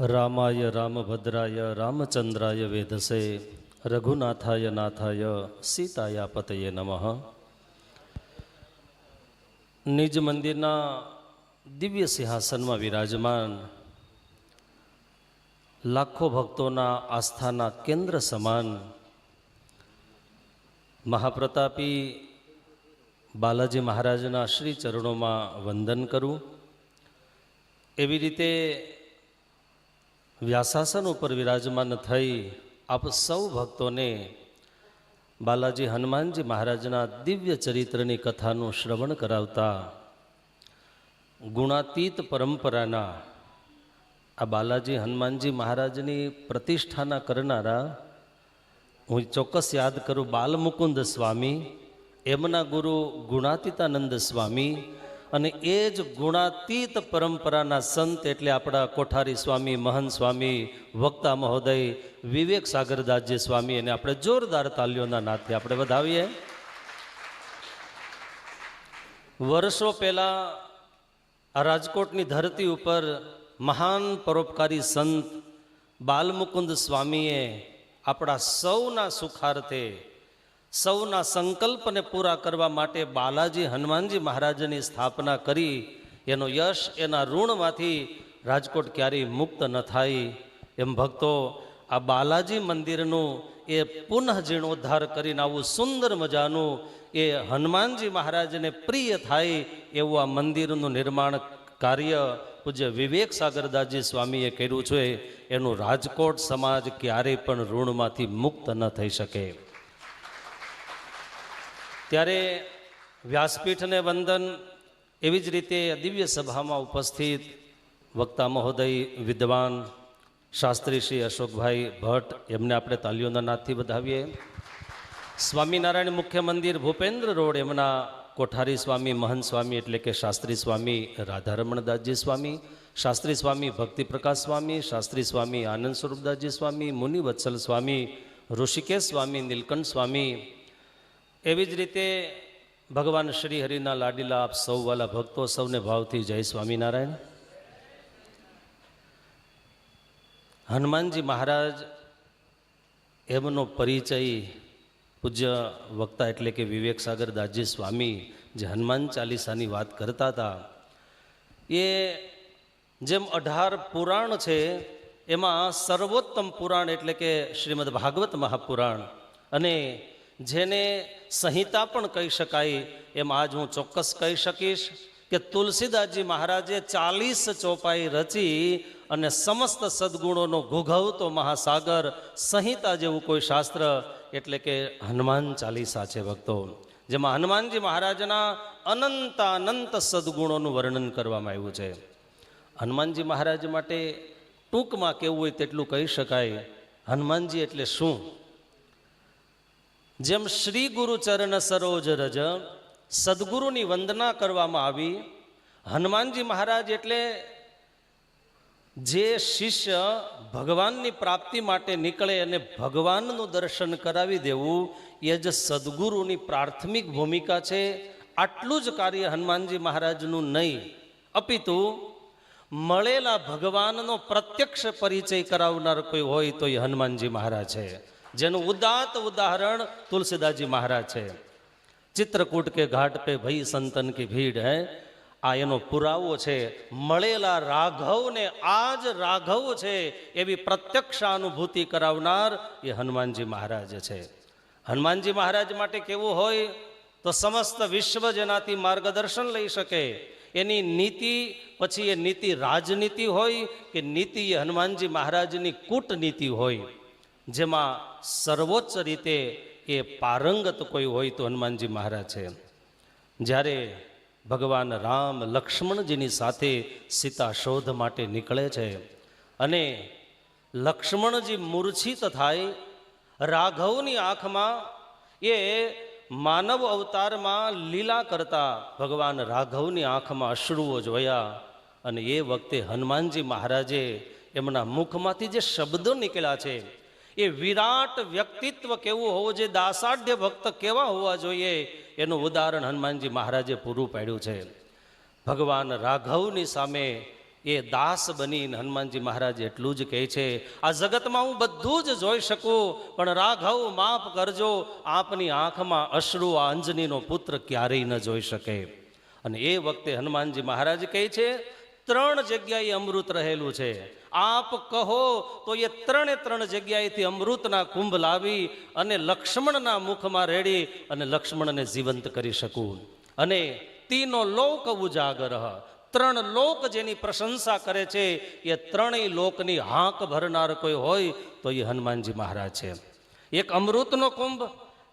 રામાય રામભદ્રાય રામચંદ્રાય વેધસે, રઘુનાથાય નાથાય સીતાયા પતયે નમઃ. નિજ મંદિરના દિવ્ય સિંહાસનમાં વિરાજમાન લાખો ભક્તોના આસ્થાના કેન્દ્ર સમાન મહાપ્રતાપી બાલાજી મહારાજના શ્રી ચરણોમાં વંદન કરું. એવી રીતે વ્યાસાસન ઉપર વિરાજમાન થઈ આપ સૌ ભક્તોને બાલાજી હનુમાનજી મહારાજના દિવ્ય ચરિત્રની કથાનું શ્રવણ કરાવતા ગુણાતીત પરંપરાના આ બાલાજી હનુમાનજી મહારાજની પ્રતિષ્ઠાના કરનારા હું ચોક્કસ યાદ કરું બાલમુકુંદ સ્વામી, એમના ગુરુ ગુણાતીતાનંદ સ્વામી અને એ જ ગુણાતીત પરંપરાના સંત એટલે આપણા કોઠારી સ્વામી, મહંત સ્વામી, વક્તા મહોદય, વિવેક સાગરદાસજી સ્વામી એને આપણે જોરદાર તાલીઓના નાથે આપણે વધાવીએ. વર્ષો પહેલાં આ રાજકોટની ધરતી ઉપર મહાન પરોપકારી સંત બાલમુકુંદ સ્વામીએ આપણા સૌના સુખાર્થે સૌના સંકલ્પને પૂરા કરવા માટે બાલાજી હનુમાનજી મહારાજની સ્થાપના કરી. એનો યશ એના ઋણમાંથી રાજકોટ ક્યારેય મુક્ત ન થાય. એમ ભક્તો, આ બાલાજી મંદિરનું એ પુનઃ જીર્ણોદ્ધાર કરીને આવું સુંદર મજાનું એ હનુમાનજી મહારાજને પ્રિય થાય એવું આ મંદિરનું નિર્માણ કાર્ય પૂજ્ય વિવેક સાગરદાસજી સ્વામીએ કર્યું છે. એનું રાજકોટ સમાજ ક્યારેય પણ ઋણમાંથી મુક્ત ન થઈ શકે. ત્યારે વ્યાસપીઠને વંદન એવી જ રીતે દિવ્ય સભામાં ઉપસ્થિત વક્તા મહોદય, વિદ્વાન શાસ્ત્રી શ્રી અશોકભાઈ ભટ્ટ, એમને આપણે તાલીઓના નાથથી વધાવીએ. સ્વામિનારાયણ મુખ્ય મંદિર ભૂપેન્દ્ર રોડ, એમના કોઠારી સ્વામી, મહંત સ્વામી એટલે કે શાસ્ત્રી સ્વામી રાધારમણદાસજી સ્વામી, શાસ્ત્રી સ્વામી ભક્તિપ્રકાશ સ્વામી, શાસ્ત્રી સ્વામી આનંદ સ્વરૂપદાસજી સ્વામી, મુનિવત્સલ સ્વામી, ઋષિકેશ સ્વામી, નીલકંઠ સ્વામી એવી જ રીતે ભગવાન શ્રી હરિના લાડીલા આપ સૌ વાલા ભક્તો સૌને ભાવથી જય સ્વામિનારાયણ. હનુમાનજી મહારાજ એમનો પરિચય પૂજ્ય વક્તા એટલે કે વિવેક સાગર દાસજી સ્વામી જે હનુમાન ચાલીસાની વાત કરતા હતા, એ જેમ અઢાર પુરાણ છે, એમાં સર્વોત્તમ પુરાણ એટલે કે શ્રીમદ ભાગવત મહાપુરાણ અને જેને સંહિતા પણ કહી શકાય, એમ આજ હું ચોક્કસ કહી શકીશ કે તુલસીદાસજી મહારાજે ચાલીસ ચોપાઈ રચી અને સમસ્ત સદગુણોનો ઘોઘવતો મહાસાગર સંહિતા જેવું કોઈ શાસ્ત્ર, એટલે કે હનુમાન ચાલીસા છે ભક્તો. જેમાં હનુમાનજી મહારાજના અનંતાનંત અનંત સદગુણોનું વર્ણન કરવામાં આવ્યું છે. હનુમાનજી મહારાજ માટે ટૂંકમાં કેવું હોય તેટલું કહી શકાય. હનુમાનજી એટલે શું? જેમ શ્રી ગુરુ ચરણ સરોજ રજ, સદગુરુની વંદના કરવામાં આવી. હનુમાનજી મહારાજ એટલે જે શિષ્ય ભગવાનની પ્રાપ્તિ માટે નીકળે અને ભગવાનનું દર્શન કરાવી દેવું, એ જ સદગુરુની પ્રાથમિક ભૂમિકા છે. આટલું જ કાર્ય હનુમાનજી મહારાજનું નહીં. અપિતુ, મળેલા ભગવાનનો પ્રત્યક્ષ પરિચય કરાવનાર કોઈ હોય તો એ હનુમાનજી મહારાજ. છે જેનું ઉદાત ઉદાહરણ તુલસીદાસજી મહારાજ છે. ચિત્રકૂટ કે ઘાટ પે ભઈ સંતન કી ભીડ હૈ. આ એનો પુરાવો છે. મળેલા રાઘવને આ જ રાઘવ છે એવી પ્રત્યક્ષાનુભૂતિ કરાવનાર એ હનુમાનજી મહારાજ છે. હનુમાનજી મહારાજ માટે કેવું હોય તો સમસ્ત વિશ્વ જેનાથી માર્ગદર્શન લઈ શકે. એની નીતિ, પછી એ નીતિ રાજનીતિ હોય કે નીતિ એ હનુમાનજી મહારાજની કૂટનીતિ હોય. જેમાં સર્વોચ્ચ રીતે એ પારંગત કોઈ હોય તો હનુમાનજી મહારાજ છે. જ્યારે ભગવાન રામ લક્ષ્મણજીની સાથે સીતા શોધ માટે નીકળે છે અને લક્ષ્મણજી મૂર્છિત થાય, રાઘવની આંખમાં એ માનવ અવતારમાં લીલા કરતા ભગવાન રાઘવની આંખમાં અશ્રુઓ જોયા અને એ વખતે હનુમાનજી મહારાજે એમના મુખમાંથી જે શબ્દો નીકળ્યા છે એ વિરાટ વ્યક્તિત્વ કેવું હોવું જોઈએ, દાસાઢ્ય ભક્ત કેવા હોવા જોઈએ? એનું ઉદાહરણ હનુમાનજી મહારાજે પૂરું પાડ્યું છે. ભગવાન રાઘવની સામે એ દાસ બનીને હનુમાનજી મહારાજ એટલું જ કહે છે, આ જગતમાં હું બધું જ જોઈ શકું, પણ રાઘવ માફ કરજો, આપની આંખમાં અશ્રુ આ અંજનીનો પુત્ર ક્યારેય ન જોઈ શકે. અને એ વખતે હનુમાનજી મહારાજ કહે છે ત્રણ જગ્યાએ અમૃત રહેલું છે. આપ કહો તો એ ત્રણે ત્રણ જગ્યાએથી અમૃતના કુંભ લાવી અને લક્ષ્મણના મુખમાં રેડી અને લક્ષ્મણને જીવંત કરી શકું. અને તીનો લોક ઉજાગર. ત્રણ લોક જેની પ્રશંસા કરે છે, એ ત્રણેય લોકની હાંક ભરનાર કોઈ હોય તો એ હનુમાનજી મહારાજ છે. એક અમૃતનો કુંભ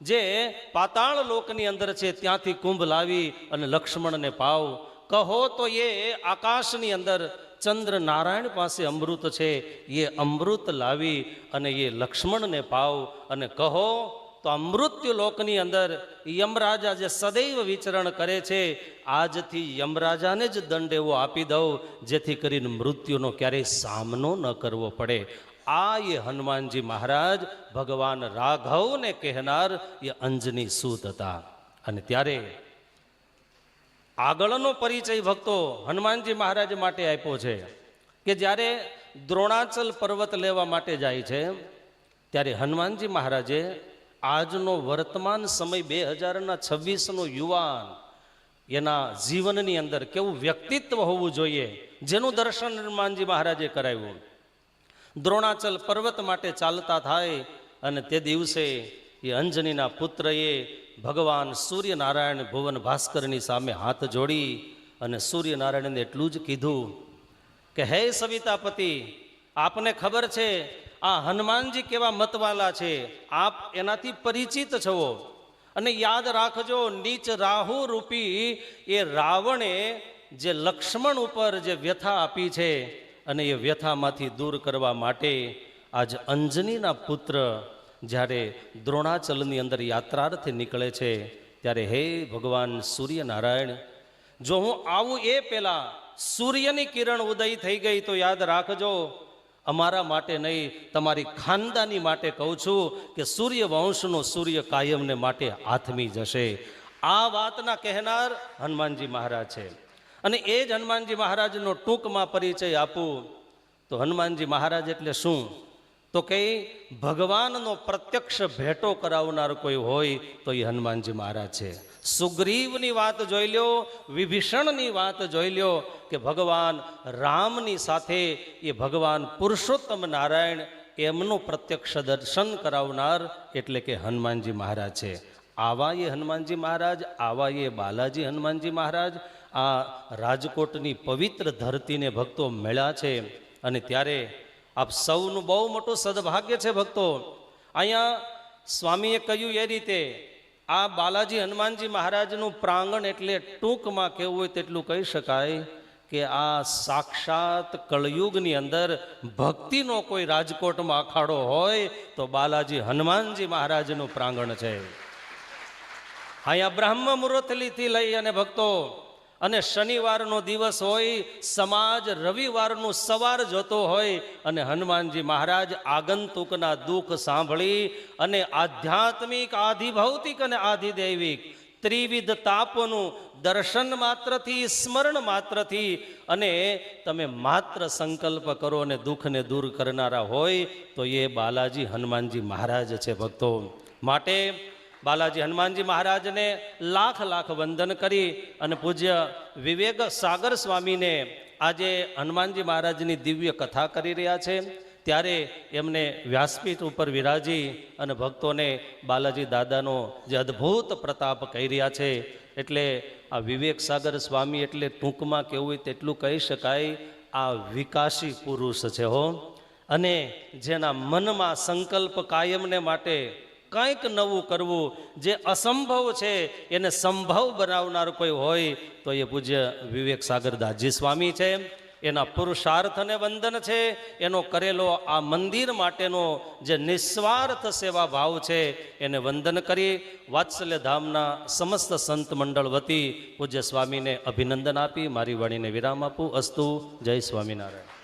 જે પાતાળ લોકની અંદર છે, ત્યાંથી કુંભ લાવી અને લક્ષ્મણને પાવ કહો તો એ આકાશની અંદર ચંદ્ર નારાયણ પાસે અમૃત છે. એ અમૃત લાવી અને એ લક્ષ્મણને પાવ અને કહો તો અમૃત્યુ લોકની અંદર યમરાજા જે સદૈવ વિચરણ કરે છે, આજથી યમરાજાને જ દંડ એવો આપી દઉં, જેથી કરીને મૃત્યુનો ક્યારેય સામનો ન કરવો પડે. આ એ હનુમાનજી મહારાજ ભગવાન રાઘવને કહેનાર એ અંજની સૂત હતા. અને ત્યારે આગળનો પરિચય ભક્તો હનુમાનજી મહારાજ માટે આપ્યો છે કે જ્યારે દ્રોણાચલ પર્વત લેવા માટે જાય છે, ત્યારે હનુમાનજી મહારાજે આજનો વર્તમાન સમય બે હજારના છવ્વીસનો યુવાન એના જીવનની અંદર કેવું વ્યક્તિત્વ હોવું જોઈએ, જેનું દર્શન હનુમાનજી મહારાજે કરાવ્યું. દ્રોણાચલ પર્વત માટે ચાલતા થાય અને તે દિવસે એ અંજનીના પુત્રએ ભગવાન સૂર્યનારાયણ ભુવન ભાસ્કરની સામે હાથ જોડી અને સૂર્યનારાયણને એટલું જ કીધું કે, હે સવિતાપતિ, આપને ખબર છે, આ હનુમાનજી કેવા મતવાલા છે. આપ એનાથી પરિચિત છો. અને યાદ રાખજો, નીચ રાહુ રૂપી એ રાવણે જે લક્ષ્મણ ઉપર જે વ્યથા આપી છે અને એ વ્યથામાંથી દૂર કરવા માટે આજ અંજનીના પુત્ર જ્યારે દ્રોણાચલની અંદર યાત્રાર્થે નીકળે છે, ત્યારે હે ભગવાન સૂર્યનારાયણ, જો હું આવું એ પહેલાં સૂર્યની કિરણ ઉદય થઈ ગઈ તો યાદ રાખજો. અમારા માટે નહીં, તમારી ખાનદાની માટે કહું છું કે સૂર્ય વંશનો સૂર્ય કાયમને માટે આથમી જશે. આ વાતના કહેનાર હનુમાનજી મહારાજ છે. અને એ જ હનુમાનજી મહારાજનો ટૂંકમાં પરિચય આપું. તો હનુમાનજી મહારાજ એટલે શું? તો કે ભગવાનનો પ્રત્યક્ષ ભેટો કરાવનાર કોઈ હોય તો એ હનુમાનજી મહારાજ છે. સુગ્રીવની વાત જોઈ લ્યો, વિભીષણની વાત જોઈ લ્યો કે ભગવાન રામની સાથે એ ભગવાન પુરુષોત્તમ નારાયણ એમનું પ્રત્યક્ષ દર્શન કરાવનાર એટલે કે હનુમાનજી મહારાજ છે. આવા એ હનુમાનજી મહારાજ, આવા એ બાલાજી હનુમાનજી મહારાજ, આ રાજકોટની પવિત્ર ધરતીને ભક્તો મળ્યા છે અને ત્યારે આપ સૌનું બહુ મોટું સદભાગ્ય છે ભક્તો. અહીંયા સ્વામીએ કહ્યું એ રીતે, આ બાલાજી હનુમાનજી મહારાજનું પ્રાંગણ એટલે ટૂંકમાં કહેવું હોય તેટલું કહી શકાય કે આ સાક્ષાત કળયુગની અંદર ભક્તિનો કોઈ રાજકોટમાં અખાડો હોય તો બાલાજી હનુમાનજી મહારાજનું પ્રાંગણ છે. અહીંયા બ્રહ્મ મુહૂર્તથી લઈ અને ભક્તો અને શનિવારનો દિવસ હોય, સમાજ રવિવારનું સવાર જોતો હોય અને હનુમાનજી મહારાજ આગંતુકના દુઃખ સાંભળી અને આધ્યાત્મિક, આધિભૌતિક અને આધિદૈવિક ત્રિવિધ તાપોનું દર્શન માત્રથી, સ્મરણ માત્રથી અને તમે માત્ર સંકલ્પ કરો અને દુઃખને દૂર કરનારા હોય, તો એ બાલાજી હનુમાનજી મહારાજ છે ભક્તો. માટે બાલાજી હનુમાનજી મહારાજને લાખ લાખ વંદન કરી અને પૂજ્ય વિવેક સાગર સ્વામીને આજે હનુમાનજી મહારાજની દિવ્ય કથા કરી રહ્યા છે. ત્યારે એમને વ્યાસપીઠ ઉપર વિરાજી અને ભક્તોને બાલાજી દાદાનો જે અદ્ભુત પ્રતાપ કહી રહ્યા છે, એટલે આ વિવેક સાગર સ્વામી એટલે ટૂંકમાં કેવું હોય તેટલું કહી શકાય, આ વિકાસી પુરુષ છે હો. અને જેના મનમાં સંકલ્પ કાયમને માટે કંઈક નવું કરવું, જે અસંભવ છે, એને સંભવ બનાવનાર કોઈ હોય, તો એ પૂજ્ય વિવેક સાગરદાસજી સ્વામી છે. એના પુરુષાર્થને વંદન છે. એનો કરેલો આ મંદિર માટેનો જે નિસ્વાર્થ સેવા ભાવ છે, એને વંદન કરી વાત્સલ્ય ધામના સમસ્ત સંત મંડળ વતી પૂજ્ય સ્વામીને અભિનંદન આપી. મારી વાણીને વિરામ આપું. અસ્તુ. જય સ્વામિનારાયણ.